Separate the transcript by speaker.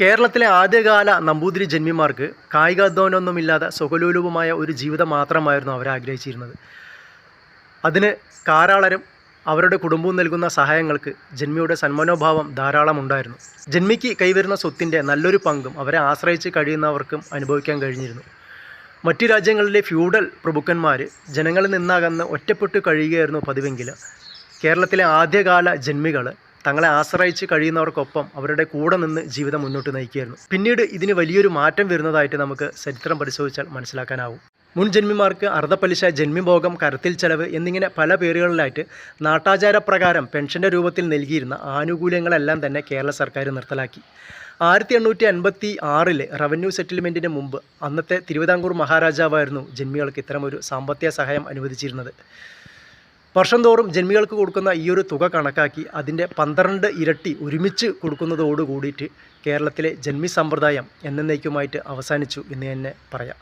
Speaker 1: കേരളത്തിലെ ആദ്യകാല നമ്പൂതിരി ജന്മിമാർക്ക് കായികാധ്വാനമൊന്നുമില്ലാതെ സുഖലോലുപമായ ഒരു ജീവിതം മാത്രമായിരുന്നു അവർ ആഗ്രഹിച്ചിരുന്നത്. അതിന് കാരാളരും അവരുടെ കുടുംബവും നൽകുന്ന സഹായങ്ങൾക്ക് ജന്മിയുടെ സന്മനോഭാവം ധാരാളം ഉണ്ടായിരുന്നു. ജന്മിക്ക് കൈവരുന്ന സ്വത്തിന്റെ നല്ലൊരു പങ്കും അവരെ ആശ്രയിച്ച് കഴിയുന്നവർക്കും അനുഭവിക്കാൻ കഴിഞ്ഞിരുന്നു. മറ്റു രാജ്യങ്ങളിലെ ഫ്യൂഡൽ പ്രഭുക്കന്മാർ ജനങ്ങളിൽ നിന്നാകന്ന് ഒറ്റപ്പെട്ട് കഴിയുകയായിരുന്നു പതിവെങ്കിൽ കേരളത്തിലെ ആദ്യകാല ജന്മികൾ തങ്ങളെ ആശ്രയിച്ച് കഴിയുന്നവർക്കൊപ്പം അവരുടെ കൂടെ നിന്ന് ജീവിതം മുന്നോട്ട് നയിക്കുകയായിരുന്നു. പിന്നീട് ഇതിന് വലിയൊരു മാറ്റം വരുന്നതായിട്ട് നമുക്ക് ചരിത്രം പരിശോധിച്ചാൽ മനസ്സിലാക്കാനാവും. മുൻ ജന്മിമാർക്ക് അർദ്ധപ്പലിശ ജന്മിഭോഗം കരത്തിൽ ചെലവ് എന്നിങ്ങനെ പല പേരുകളിലായിട്ട് നാട്ടാചാരപ്രകാരം പെൻഷന്റെ രൂപത്തിൽ നൽകിയിരുന്ന ആനുകൂല്യങ്ങളെല്ലാം തന്നെ കേരള സർക്കാർ നിർത്തലാക്കി. ആയിരത്തി എണ്ണൂറ്റി അൻപത്തി ആറിലെ റവന്യൂ സെറ്റിൽമെന്റിന് മുമ്പ് അന്നത്തെ തിരുവിതാംകൂർ മഹാരാജാവായിരുന്നു ജന്മികൾക്ക് ഇത്തരമൊരു സാമ്പത്തിക സഹായം അനുവദിച്ചിരുന്നത്. വർഷം തോറും ജന്മികൾക്ക് കൊടുക്കുന്ന ഈ ഒരു തുക കണക്കാക്കി അതിന്റെ പന്ത്രണ്ട് ഇരട്ടി ഒരുമിച്ച് കൊടുക്കുന്നതോടുകൂടിയിട്ട് കേരളത്തിലെ ജന്മി സമ്പ്രദായം എന്നേക്കുമായിട്ട് അവസാനിച്ചു എന്ന് തന്നെ പറയാം.